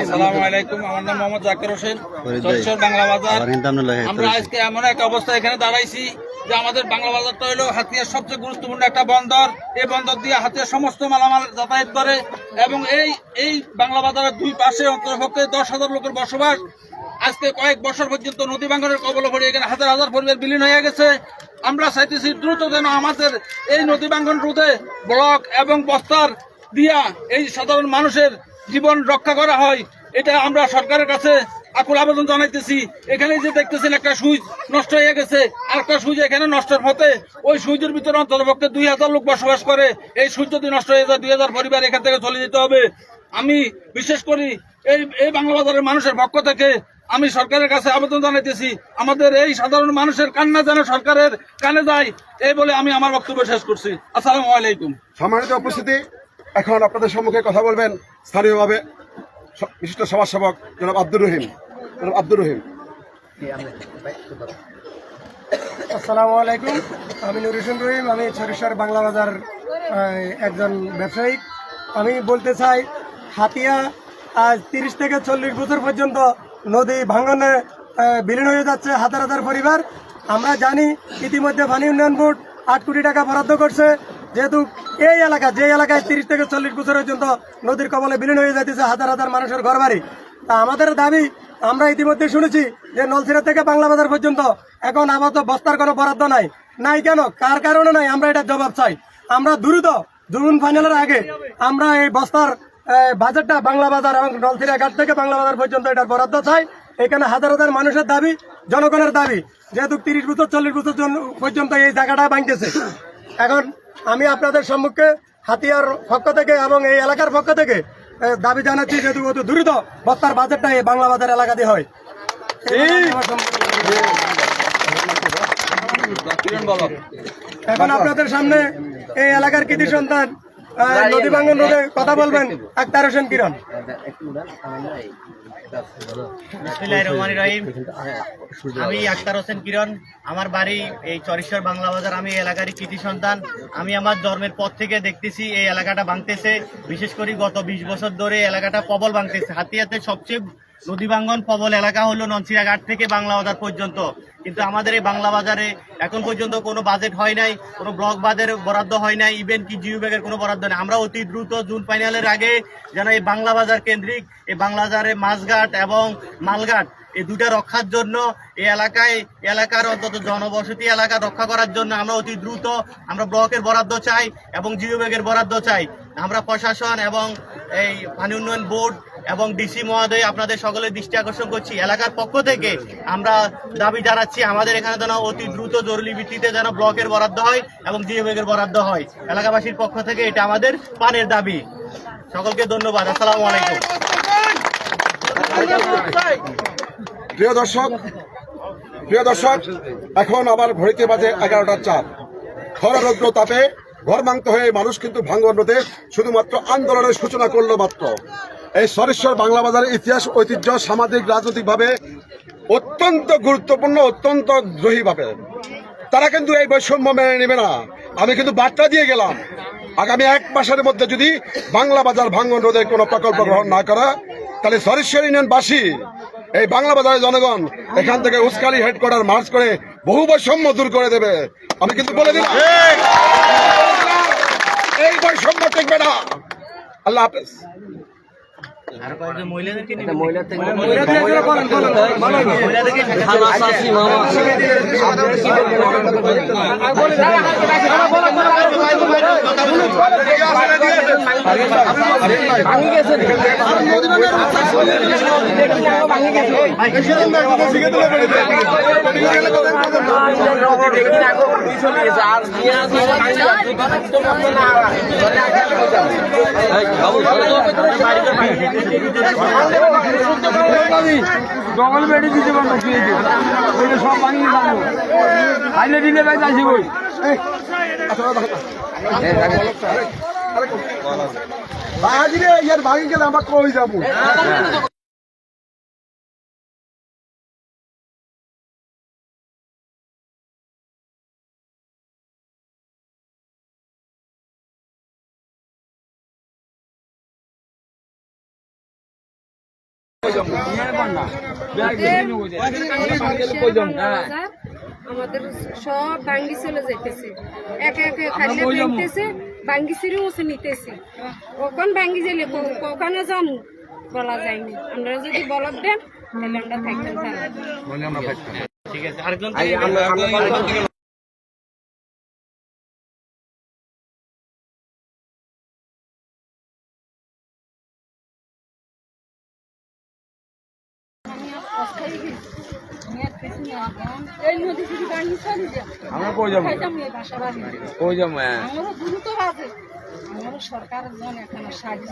আসসালামু আলাইকুম আমার নাম মোহাম্মদ জাকির হোসেন চরচর বাংলা বাজার। আমরা আজকে এমন এক অবস্থা এখানে দাঁড়াইছি যে আমাদের বাংলা বাজারটা হলো হাতিয়ার সবচেয়ে গুরুত্বপূর্ণ একটা বন্দর। এই বন্দর দিয়ে হাতিয়ার সমস্ত মালামাল যাতায়াত করে এবং এই এই বাংলা বাজারের দুই পাশে অন্তর্ভুক্তে দশ হাজার লোকের বসবাস। আজকে কয়েক বছর পর্যন্ত নদী ভাঙ্গনের কবলে পড়ে এখানে হাজার হাজার পরিবার বিলীন হয়ে গেছে। আমরা চাইতেছি দ্রুত যেন আমাদের এই নদী ভাঙ্গন রোধে ব্লক এবং বস্তার দিয়া এই সাধারণ মানুষের জীবন রক্ষা করা হয়, এটা আমরা সরকারের কাছে আকুল আবেদন জানাইতেছি। এখানে যে দেখতেছেন একটা সুইচ নষ্ট হয়ে গেছে আর একটা সুইচ এখানে নষ্টের পথে। ওই সুইচের ভিতরে অন্তর্ভুক্ত দুই হাজার লোক বসবাস করে। এই সুইচ যদি নষ্ট হয়ে যায়, দুই হাজার পরিবার এখান থেকে চলে যেতে হবে। আমি বিশেষ করি এই এই বাংলা বাজারের মানুষের পক্ষ থেকে আমি সরকারের কাছে আবেদন জানাইতেছি, আমাদের এই সাধারণ মানুষের কান্না যেন সরকারের কানে যায়, এই বলে আমি আমার বক্তব্য শেষ করছি। আসসালামু আলাইকুম। সম্মানিত উপস্থিতি এখন আপনাদের সম্মুখে কথা বলবেন স্থানীয়ভাবে বিশিষ্ট সমাজসেবক জনাব আব্দুর রহিম। জনাব আব্দুর রহিম। আসসালামু আলাইকুম। আমি নুর হোসেন রহিম, আমি ছরিশ্বর বাংলা বাজার একজন ব্যবসায়ী। আমি বলতে চাই, হাতিয়া আজ তিরিশ থেকে চল্লিশ বছর পর্যন্ত নদী ভাঙনে বিলীন হয়ে যাচ্ছে হাজার হাজার পরিবার। আমরা জানি ইতিমধ্যে পানি উন্নয়ন বোর্ড আট কোটি টাকা বরাদ্দ করছে। যেহেতু এই এলাকা, যে এলাকায় তিরিশ থেকে চল্লিশ বছর পর্যন্ত নদীর কবলে বিলীন হয়ে যাচ্ছে হাজার হাজার মানুষের ঘর বাড়ি তা আমাদের দাবি আমরা ইতিমধ্যে শুনেছি যে নলছিরা থেকে বাংলা বাজার পর্যন্ত এখন আপাতত বস্তার কোনো বরাদ্দ নাই। নাই কেন? কার কারণে নাই? আমরা এটা জবাব চাই। আমরা দ্রুত জুন ফাইনালের আগে আমরা এই বস্তার বাজারটা বাংলা বাজার এবং নলছিরা ঘাট থেকে বাংলা বাজার পর্যন্ত এটার বরাদ্দ চাই। এখানে হাজার হাজার মানুষের দাবি, জনগণের দাবি, যেহেতু তিরিশ বছর, চল্লিশ বছর পর্যন্ত এই জায়গাটা ভাঙতেছে। এখন আমি আপনাদের সম্মুখে হাতিয়ার পক্ষ থেকে এবং এই এলাকার পক্ষ থেকে দাবি জানাচ্ছি যেহেতু অত দ্রুত বস্তার বাজারটা এই বাংলা বাজার এলাকা দিয়ে হয় এখন আপনাদের সামনে এই এলাকার কৃতি সন্তান নদী ভাঙ্গন রোধে কথা বলবেন? আক্তার হোসেন কিরণ? বিসমিল্লাহির রহমানির রহিম। আমি আক্তার হোসেন কিরণ। আমার বাড়ি এই চরেশ্বর বাংলা বাজার। আমি এলাকারই কৃতি সন্তান। আমি আমার জন্মের পর থেকে দেখতেছি এই এলাকাটা ভাঙতেছে। বিশেষ করে গত বিশ বছর ধরে এই এলাকাটা প্রবল ভাঙতেছে। হাতিয়াতে সবচেয়ে নদী ভাঙ্গন প্রবল এলাকা হলো ননসিরাঘাট থেকে বাংলা বাজার পর্যন্ত। কিন্তু আমাদের এই বাংলা বাজারে এখন পর্যন্ত কোনো বাজেট হয় নাই, কোনো ব্লক বাজারে বরাদ্দ হয় নাই ইভেন কি জিও ব্যাগের কোনো বরাদ্দ নেই। আমরা অতি দ্রুত জুন ফাইনালের আগে যেন এই বাংলা বাজার কেন্দ্রিক, এই বাংলা বাজারে মাছঘাট এবং মালঘাট এই দুটা রক্ষার জন্য এই এলাকায় এলাকার অন্তত জনবসতি এলাকা রক্ষা করার জন্য আমরা অতি দ্রুত আমরা ব্লকের বরাদ্দ চাই এবং জিও ব্যাগের বরাদ্দ চাই। আমরা প্রশাসন এবং এই পানি উন্নয়ন বোর্ড এবং ডিসি মহোদয়, আপনাদের সকলের দৃষ্টি আকর্ষণ করছি। এলাকার পক্ষ থেকে আমরা দাবি জানাচ্ছি, আমাদের এখানে যেন অতি দ্রুত জরুরি ভিত্তিতে যেন ব্লকের বরাদ্দ হয় এবং জিও ব্যাগের বরাদ্দ হয়। এলাকাবাসীর পক্ষ থেকে এটা আমাদের পানের দাবি। সকলকে ধন্যবাদ। আসসালামু আলাইকুম। প্রিয় দর্শক প্রিয় দর্শক, এখন আবার ঘড়িতে বাজে এগারোটার চার। খরা রৌদ্র তাপে ঘর মাংত হয়ে মানুষ কিন্তু ভাঙ্গন রোধে শুধুমাত্র আন্দোলনের সূচনা করল মাত্র। এই সরেশ্বর বাংলা বাজারের ইতিহাস ঐতিহ্য সামাজিক রাজনৈতিকভাবে অত্যন্ত গুরুত্বপূর্ণ অত্যন্ত দ্রোহীভাবে তারা কিন্তু এই বৈষম্য মেনে নেবে না। আমি কিন্তু বার্তা দিয়ে গেলাম আগামী এক মাসের মধ্যে যদি বাংলা বাজার ভাঙ্গন রোধের কোনো প্রকল্প গ্রহণ না করা তাহলে সরেশ্বর ইউনিয়নবাসী এই বাংলা বাজারের জনগণ এখান থেকে উস্কালি হেডকোয়ার্টার মার্চ করে বহু বৈষম্য দূর করে দেবে। আমি কিন্তু বলে দিলাম এই বৈষম্য টিকবে না। আল্লাহ হাফেজ। আর কয়েকজন মহিলাদেরকে নিয়ে ডবল বেডে দিতে পারব সব বানিয়ে দিলে ভাই চাইছি বই ভাঙি গেলে আমরা কই যাব? আমাদের সব বাঙ্গি চলে যাইতেছে। একে একে খাইলে ভাঙতেছে বাঙ্গি সিঁড়ি উঁচু নিতেছে। কখন বাঙ্গি যাইলে ক- কখনো যাব বলা যায়নি। আমরা যদি বলক দেন তাহলে আমরা থাকতাম ঠিক আছে আমরা কই যাব? কই যাব হ্যাঁ। দ্রুত বাজে আমারও সরকারের জন্য এখানে সাহায্য